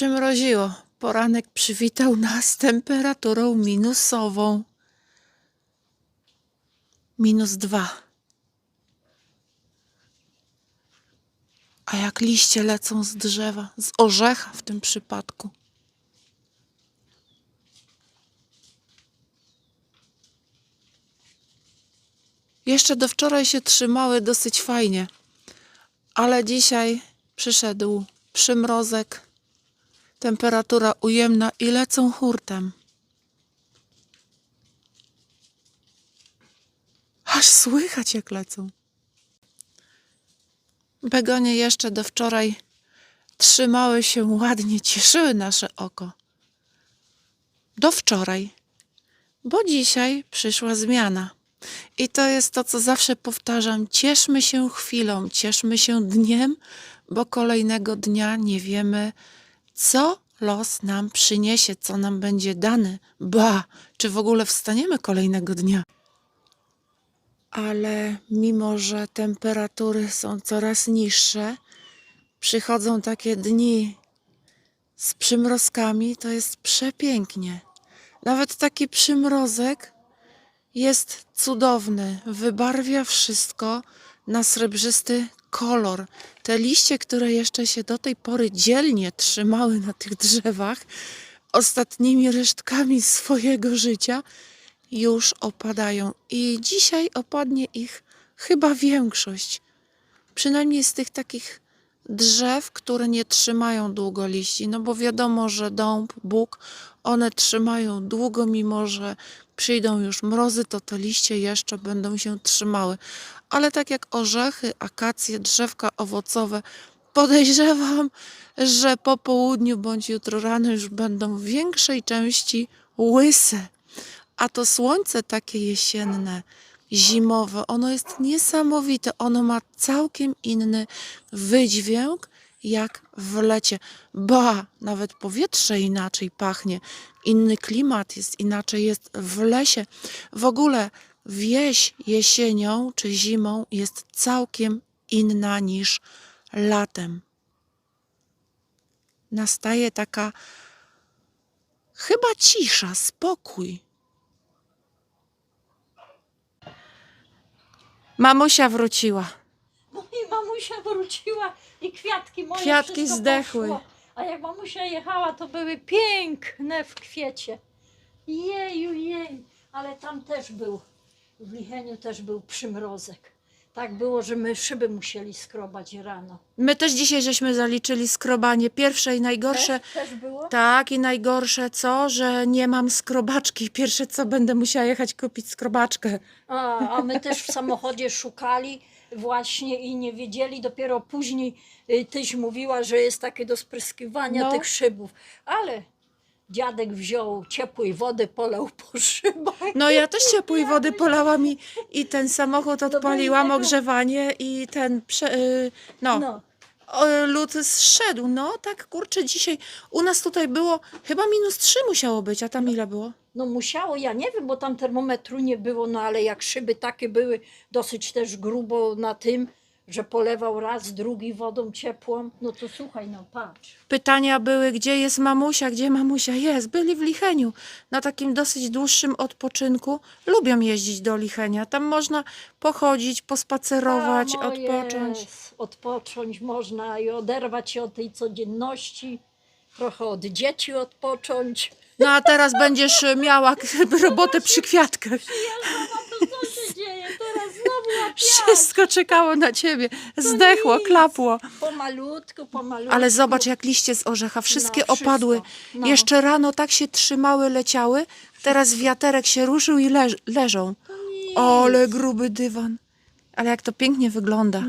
Przymroziło. Poranek przywitał nas temperaturą minusową. Minus dwa. A jak liście lecą z drzewa, z orzecha w tym przypadku. Jeszcze do wczoraj się trzymały dosyć fajnie, ale dzisiaj przyszedł przymrozek, temperatura ujemna i lecą hurtem. Aż słychać jak lecą. Begonie jeszcze do wczoraj trzymały się ładnie, cieszyły nasze oko. Do wczoraj, bo dzisiaj przyszła zmiana. I to jest to, co zawsze powtarzam. Cieszmy się chwilą, cieszmy się dniem, bo kolejnego dnia nie wiemy, co los nam przyniesie, co nam będzie dane. Ba, czy w ogóle wstaniemy kolejnego dnia. Ale mimo, że temperatury są coraz niższe, przychodzą takie dni z przymrozkami, to jest przepięknie. Nawet taki przymrozek jest cudowny, wybarwia wszystko na srebrzysty kolor. Te liście, które jeszcze się do tej pory dzielnie trzymały na tych drzewach, ostatnimi resztkami swojego życia, już opadają. I dzisiaj opadnie ich chyba większość. Przynajmniej z tych takich drzew, które nie trzymają długo liści. No bo wiadomo, że dąb, bóg, one trzymają długo, mimo że przyjdą już mrozy, to te liście jeszcze będą się trzymały. Ale tak jak orzechy, akacje, drzewka owocowe, podejrzewam, że po południu bądź jutro rano już będą w większej części łyse. A to słońce takie jesienne, zimowe, ono jest niesamowite. Ono ma całkiem inny wydźwięk jak w lecie. Ba, nawet powietrze inaczej pachnie, inny klimat jest inaczej jest w lesie. W ogóle wieś jesienią czy zimą jest całkiem inna niż latem. Nastaje taka chyba cisza, spokój. Mamusia wróciła. No i mamusia wróciła i kwiatki moje Kwiatki wszystko zdechły. Poszło. A jak mamusia jechała, to były piękne w kwiecie. Jeju, jej. Ale tam też był, w Licheniu też był przymrozek. Tak było, że my szyby musieli skrobać rano. My też dzisiaj żeśmy zaliczyli skrobanie. Pierwsze i najgorsze. Też, też było? Tak, i najgorsze co, że nie mam skrobaczki. Pierwsze co, będę musiała jechać kupić skrobaczkę. A, a my też w samochodzie szukali właśnie i nie wiedzieli. Dopiero później y, tyś mówiła, że jest takie do spryskiwania No. tych szybów. Ale dziadek wziął ciepłej wody, polał po szybach. No ja też ciepłej wody polałam i, i ten samochód odpaliłam, ogrzewanie i ten, prze, y, no, No, o, lód zszedł. No tak, kurczę, dzisiaj u nas tutaj było, chyba minus trzy musiało być, a tam ile było? no musiało, ja nie wiem, bo tam termometru nie było, no ale jak szyby takie były dosyć też grubo na tym, że polewał raz, drugi wodą ciepłą, no to słuchaj, no patrz. Pytania były, gdzie jest mamusia, gdzie mamusia jest. Byli w Licheniu, na takim dosyć dłuższym odpoczynku. Lubią jeździć do Lichenia. Tam można pochodzić, pospacerować, Tam, o odpocząć. Jest, odpocząć można i oderwać się od tej codzienności, trochę od dzieci odpocząć. No a teraz będziesz miała robotę przy kwiatkach. No co się dzieje teraz znowu łapiać? Wszystko czekało na ciebie. Zdechło, nic. klapło. Pomalutku, pomalutku. Ale zobacz, jak liście z orzecha, wszystkie No, wszystko. opadły. No. Jeszcze rano tak się trzymały, leciały. Teraz wiaterek się ruszył i leż leżą. nic. Ole gruby dywan. Ale jak to pięknie wygląda.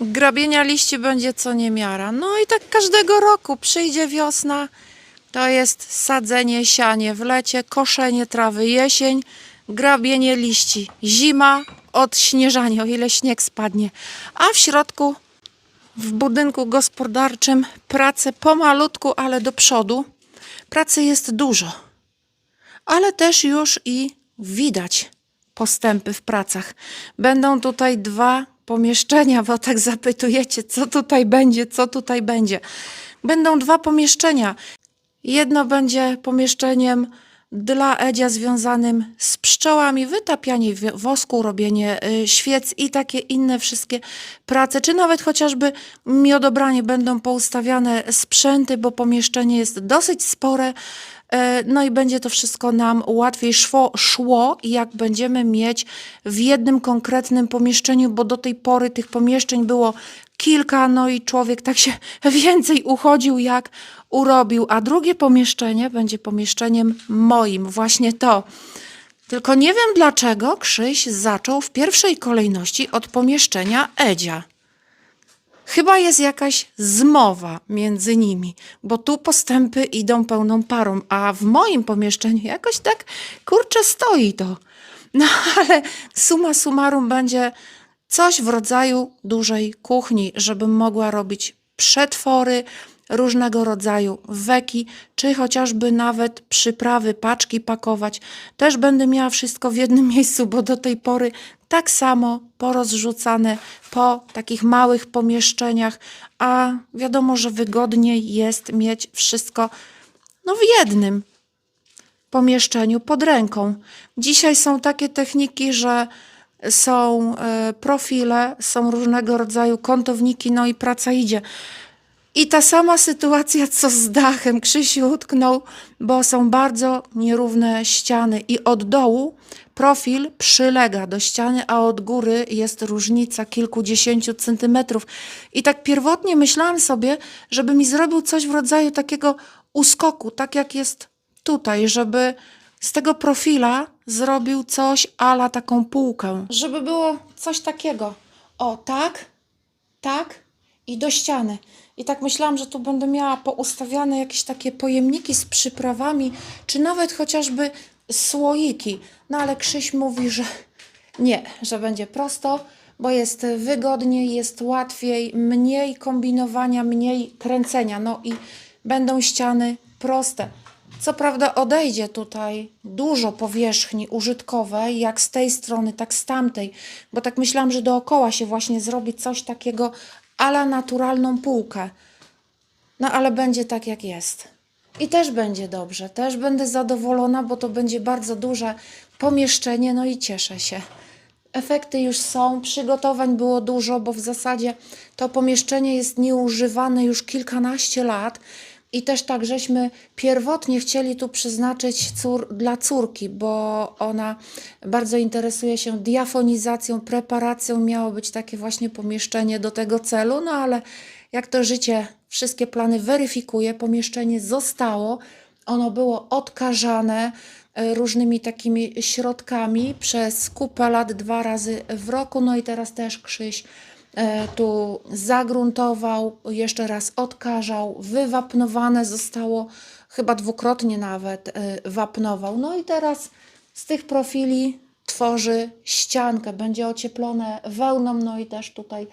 Grabienia liści będzie co niemiara. No i tak każdego roku przyjdzie wiosna. To jest sadzenie, sianie w lecie, koszenie trawy jesień, grabienie liści zima, odśnieżanie, o ile śnieg spadnie. A w środku, w budynku gospodarczym, prace pomalutku, ale do przodu. Pracy jest dużo, ale też już i widać postępy w pracach. Będą tutaj dwa pomieszczenia, bo tak zapytujecie, co tutaj będzie, co tutaj będzie. Będą dwa pomieszczenia. Jedno będzie pomieszczeniem dla Edzia związanym z pszczołami, wytapianie wosku, robienie y, świec i takie inne wszystkie prace, czy nawet chociażby miodobranie będą poustawiane sprzęty, bo pomieszczenie jest dosyć spore, no i będzie to wszystko nam łatwiej szło, szło, jak będziemy mieć w jednym konkretnym pomieszczeniu, bo do tej pory tych pomieszczeń było kilka, no i człowiek tak się więcej uchodził, jak urobił. A drugie pomieszczenie będzie pomieszczeniem moim, właśnie to. Tylko nie wiem dlaczego Krzyś zaczął w pierwszej kolejności od pomieszczenia Edzia. Chyba jest jakaś zmowa między nimi, bo tu postępy idą pełną parą, a w moim pomieszczeniu jakoś tak kurczę stoi to. No ale suma summarum będzie coś w rodzaju dużej kuchni, żebym mogła robić przetwory, różnego rodzaju weki, czy chociażby nawet przyprawy, paczki pakować. Też będę miała wszystko w jednym miejscu, bo do tej pory tak samo porozrzucane po takich małych pomieszczeniach, a wiadomo, że wygodniej jest mieć wszystko no w jednym pomieszczeniu pod ręką. Dzisiaj są takie techniki, że są e, profile, są różnego rodzaju kątowniki, no i praca idzie. I ta sama sytuacja co z dachem. Krzysiu utknął, bo są bardzo nierówne ściany i od dołu profil przylega do ściany, a od góry jest różnica kilkudziesięciu centymetrów. I tak pierwotnie myślałam sobie, żeby mi zrobił coś w rodzaju takiego uskoku, tak jak jest tutaj, żeby z tego profila zrobił coś ala taką półkę. Żeby było coś takiego. O, tak, tak i do ściany. I tak myślałam, że tu będę miała poustawiane jakieś takie pojemniki z przyprawami, czy nawet chociażby słoiki. No ale Krzyś mówi, że nie, że będzie prosto, bo jest wygodniej, jest łatwiej, mniej kombinowania, mniej kręcenia. No i będą ściany proste. Co prawda odejdzie tutaj dużo powierzchni użytkowej, jak z tej strony, tak z tamtej, bo tak myślałam, że dookoła się właśnie zrobi coś takiego ala naturalną półkę. No ale będzie tak jak jest. I też będzie dobrze, też będę zadowolona, bo to będzie bardzo duże pomieszczenie, no i cieszę się. Efekty już są, przygotowań było dużo, bo w zasadzie to pomieszczenie jest nieużywane już kilkanaście lat. I też tak, żeśmy pierwotnie chcieli tu przeznaczyć cór, dla córki, bo ona bardzo interesuje się diafonizacją, preparacją. Miało być takie właśnie pomieszczenie do tego celu, no ale jak to życie wszystkie plany weryfikuje, pomieszczenie zostało. Ono było odkażane e, różnymi takimi środkami przez kupę lat, dwa razy w roku. No i teraz też Krzyś tu zagruntował, jeszcze raz odkażał, wywapnowane zostało, chyba dwukrotnie nawet e, wapnował. No i teraz z tych profili tworzy ściankę, będzie ocieplone wełną, no i też tutaj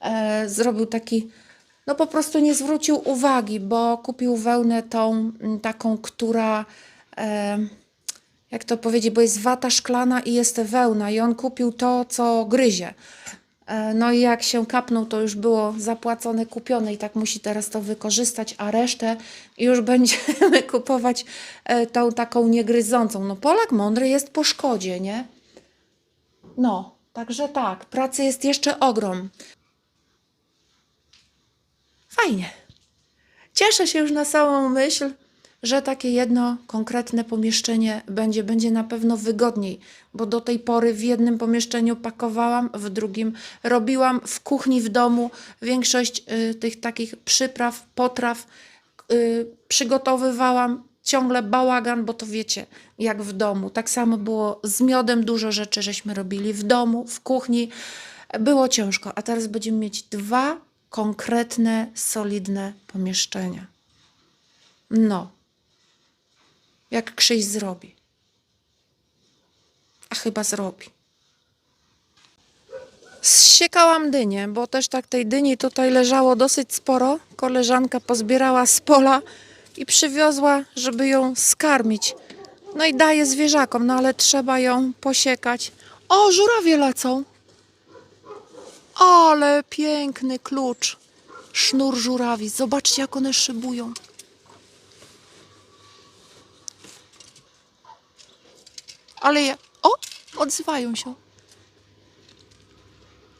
e, zrobił taki, no po prostu nie zwrócił uwagi, bo kupił wełnę tą taką, która, e, jak to powiedzieć, bo jest wata szklana i jest wełna i on kupił to, co gryzie. E, No i jak się kapnął, to już było zapłacone, kupione i tak musi teraz to wykorzystać, a resztę już będziemy kupować e, tą taką niegryzącą. No Polak mądry jest po szkodzie, nie? No, także tak, pracy jest jeszcze ogrom. Fajnie. Cieszę się już na samą myśl, że takie jedno konkretne pomieszczenie będzie, będzie na pewno wygodniej, bo do tej pory w jednym pomieszczeniu pakowałam, w drugim robiłam w kuchni w domu większość y, tych takich przypraw, potraw y, przygotowywałam. Ciągle bałagan, bo to wiecie, jak w domu. Tak samo było z miodem, dużo rzeczy żeśmy robili w domu, w kuchni. Było ciężko, a teraz będziemy mieć dwa konkretne, solidne pomieszczenia. No. Jak Krzyś zrobi. A chyba zrobi. Zsiekałam dynię, bo też tak tej dyni tutaj leżało dosyć sporo. Koleżanka pozbierała z pola i przywiozła, żeby ją skarmić. No i daje zwierzakom, no ale trzeba ją posiekać. O, żurawie lecą. Ale piękny klucz. Sznur żurawi. Zobaczcie, jak one szybują. Ale ja... O, odzywają się.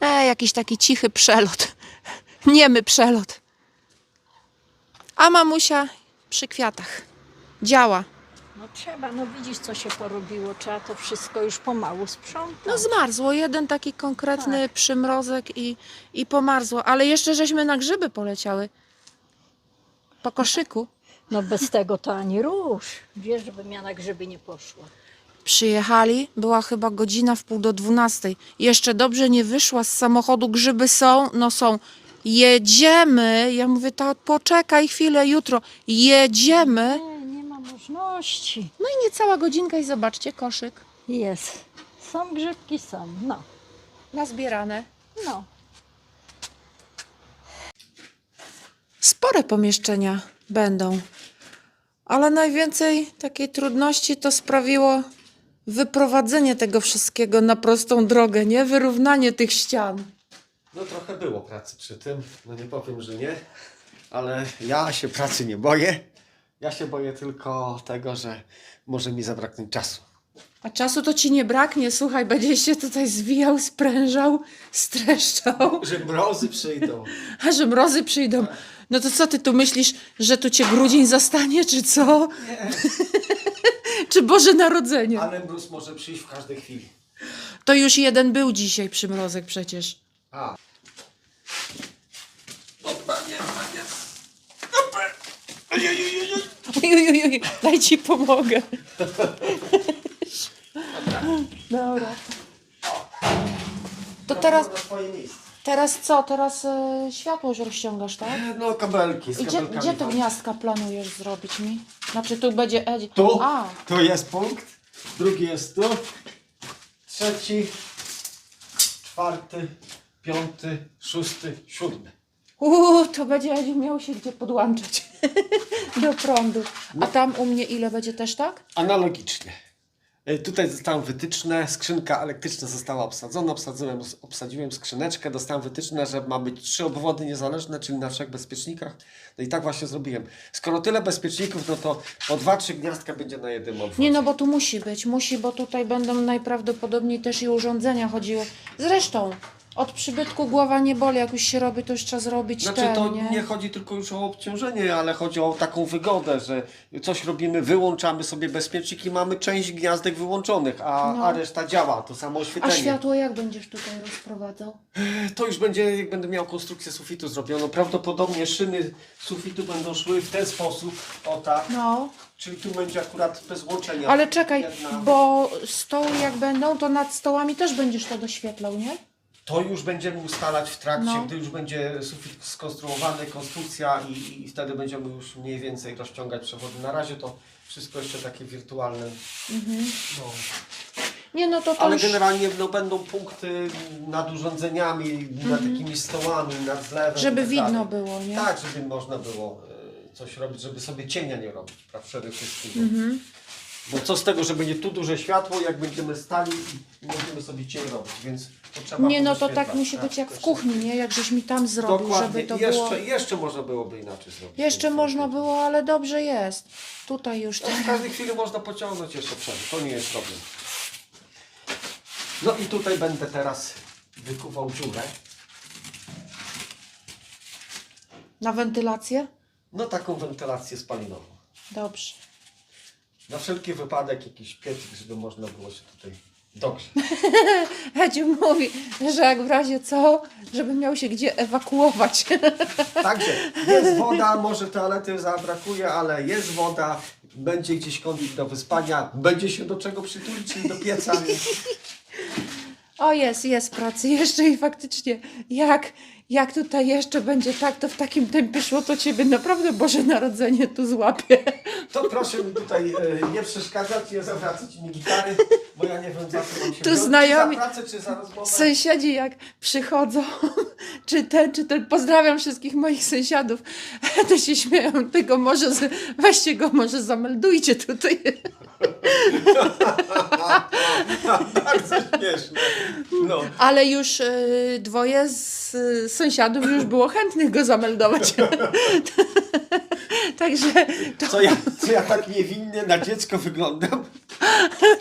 E, jakiś taki cichy przelot. Niemy przelot. A mamusia przy kwiatach. Działa. No trzeba, no widzisz co się porobiło, trzeba to wszystko już pomału sprzątać. No zmarzło. Jeden taki konkretny przymrozek i, i pomarzło. Ale jeszcze żeśmy na grzyby poleciały. Po koszyku. No bez tego to ani rusz. Wiesz, żebym ja na grzyby nie poszła. Przyjechali, była chyba godzina w pół do dwunastej. Jeszcze dobrze nie wyszła z samochodu, grzyby są, no są. Jedziemy. Ja mówię, ta poczekaj chwilę, jutro. Jedziemy. Nie, nie ma możliwości. No i niecała godzinka i zobaczcie, koszyk Jest. Są grzybki, są. No, nazbierane. no. Spore pomieszczenia będą, ale najwięcej takiej trudności to sprawiło wyprowadzenie tego wszystkiego na prostą drogę, nie? Wyrównanie tych ścian. No trochę było pracy przy tym, no nie powiem, że nie, ale ja się pracy nie boję. Ja się boję tylko tego, że może mi zabraknąć czasu. A czasu to ci nie braknie, słuchaj, będziesz się tutaj zwijał, sprężał, streszczał, Że mrozy przyjdą. a że mrozy przyjdą. No to co ty tu myślisz, że tu cię grudzień zastanie, czy co? Czy Boże Narodzenie? Ale mróz może przyjść w każdej chwili. To już jeden był dzisiaj przymrozek przecież. A. Oj, oj, oj, daj ci pomogę. Dobra. To teraz, Na swoje miejsce. teraz co? Teraz e, światło już rozciągasz, tak? No kabelki, z I gdzie, kabelkami. gdzie te walczę. gniazdka planujesz zrobić mi? Znaczy tu będzie Edzi. Tu, A, tu jest punkt, drugi jest tu, trzeci, czwarty, piąty, szósty, siódmy. Uuu, to będzie Edzi miał się gdzie podłączyć do prądu. A tam u mnie ile będzie też tak? Analogicznie. E, Tutaj dostałem wytyczne, skrzynka elektryczna została obsadzona, obsadziłem, obsadziłem skrzyneczkę, dostałem wytyczne, że ma być trzy obwody niezależne, czyli na trzech bezpiecznikach. No i tak właśnie zrobiłem. Skoro tyle bezpieczników, no to po dwa, trzy gniazdka będzie na jednym obwodzie. Nie no, bo tu musi być, musi, bo tutaj będą najprawdopodobniej też i urządzenia chodziły. Zresztą, od przybytku głowa nie boli, jak już się robi, to już trzeba zrobić Znaczy ten, to nie? nie chodzi tylko już o obciążenie, ale chodzi o taką wygodę, że coś robimy, wyłączamy sobie bezpiecznik i mamy część gniazdek wyłączonych, a, No. a reszta działa, to samo A oświetlenie. światło jak będziesz tutaj rozprowadzał? To już będzie, jak będę miał konstrukcję sufitu zrobioną. Prawdopodobnie szyny sufitu będą szły w ten sposób, o tak. No, Czyli tu będzie akurat bez łączenia. ale czekaj, Jedna- bo stoły jak będą, to nad stołami też będziesz to doświetlał, nie? To już będziemy ustalać w trakcie, No. gdy już będzie sufit skonstruowany, konstrukcja i, i wtedy będziemy już mniej więcej rozciągać przewody. Na razie to wszystko jeszcze takie wirtualne. No. Nie no, to to Ale już... generalnie no, będą punkty nad urządzeniami, nad takimi stołami, nad zlewem. Mhm. Żeby i tak widno dalej. było, nie? Tak, żeby można było e, coś robić, żeby sobie cienia nie robić, pra- przede wszystkim. Bo co z tego, że będzie tu duże światło, jak będziemy stali i będziemy sobie cień robić, więc to trzeba Nie no, to tak musi być jak w kuchni, nie? Jak żeś mi tam zrobił, Dokładnie. żeby to jeszcze, było... jeszcze można byłoby inaczej zrobić. Jeszcze Więc można tak. było, ale dobrze jest. Tutaj już No, w każdej chwili można pociągnąć jeszcze przed. To nie jest problem. No i tutaj będę teraz wykuwał dziurę. Na wentylację? No taką wentylację spalinową. Dobrze. Na wszelki wypadek jakiś piecik, żeby można było się tutaj dogrzeć. Hedziu mówi, że jak w razie co, żeby miał się gdzie ewakuować. Także jest woda, może toalety zabrakuje, ale jest woda, będzie gdzieś kącik do wyspania, będzie się do czego przytulić, czyli do pieca, więc O, jest, jest pracy jeszcze i faktycznie, jak, jak tutaj jeszcze będzie tak, to w takim tempie szło, to ciebie naprawdę Boże Narodzenie tu złapie. To proszę mi tutaj e, nie przeszkadzać, nie zawracać mi gitary, bo ja nie wiem za co mam się Tu znajomi- Czy za pracę, czy za rozmowę. Sąsiedzi jak przychodzą, czy ten, czy ten, pozdrawiam wszystkich moich sąsiadów, to się śmieją, tego może, weźcie go, może zameldujcie tutaj. Bardzo śmieszne. No. Ale już y, dwoje z y, sąsiadów już było chętnych go zameldować. Także to Co ja, co ja tak niewinnie na dziecko wyglądam,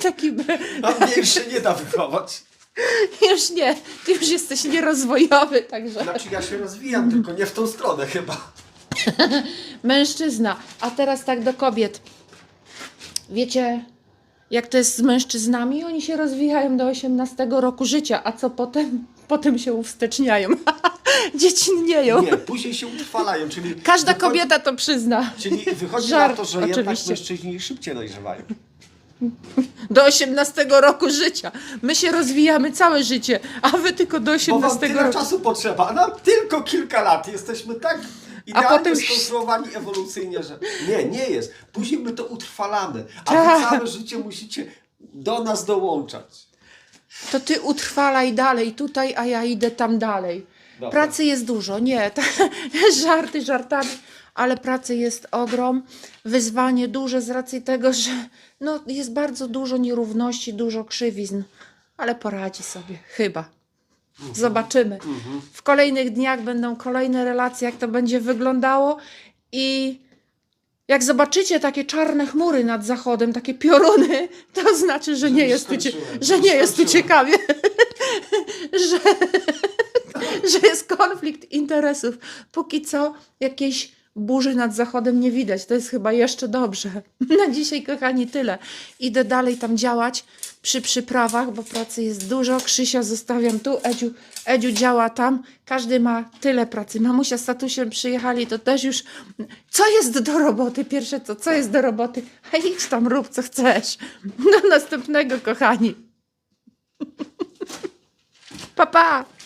taki by, a mnie już się nie da wychować. już nie, ty już jesteś nierozwojowy, także Znaczy ja się rozwijam, tylko nie w tą stronę chyba. mężczyzna. A teraz tak do kobiet. Wiecie, jak to jest z mężczyznami? Oni się rozwijają do 18 roku życia, a co potem? Potem się uwsteczniają. Dziecinnieją. Nie, później się utrwalają, czyli... Każda wychodzi- kobieta to przyzna. Czyli wychodzi Żart, na to, że jednak oczywiście. mężczyźni szybciej dojrzewają. Do 18 roku życia. My się rozwijamy całe życie, a wy tylko do Bo wam 18 tyle roku. czasu potrzeba, a nam tylko kilka lat. Jesteśmy tak idealnie potem- skonstruowani ewolucyjnie, że nie, nie jest. Później my to utrwalamy, a Tak. wy całe życie musicie do nas dołączać. To ty utrwalaj dalej tutaj, a ja idę tam dalej. Dobra. Pracy jest dużo, nie, ta, żarty żartami, ale pracy jest ogrom, wyzwanie duże z racji tego, że no, jest bardzo dużo nierówności, dużo krzywizn, ale poradzi sobie, chyba. Zobaczymy. W kolejnych dniach będą kolejne relacje, jak to będzie wyglądało i jak zobaczycie takie czarne chmury nad zachodem, takie pioruny, to znaczy, że nie jest tu, że nie jest tu ciekawie. że, że jest konflikt interesów. Póki co jakiejś burzy nad zachodem nie widać. To jest chyba jeszcze dobrze. Na dzisiaj, kochani, tyle. Idę dalej tam działać przy przyprawach, bo pracy jest dużo. Krzysia zostawiam tu, Edziu, Edziu działa tam. Każdy ma tyle pracy. Mamusia z tatusiem przyjechali, to też już... Co jest do roboty? Pierwsze co, co jest do roboty? A idź tam, rób co chcesz. Do następnego, kochani. Pa, pa!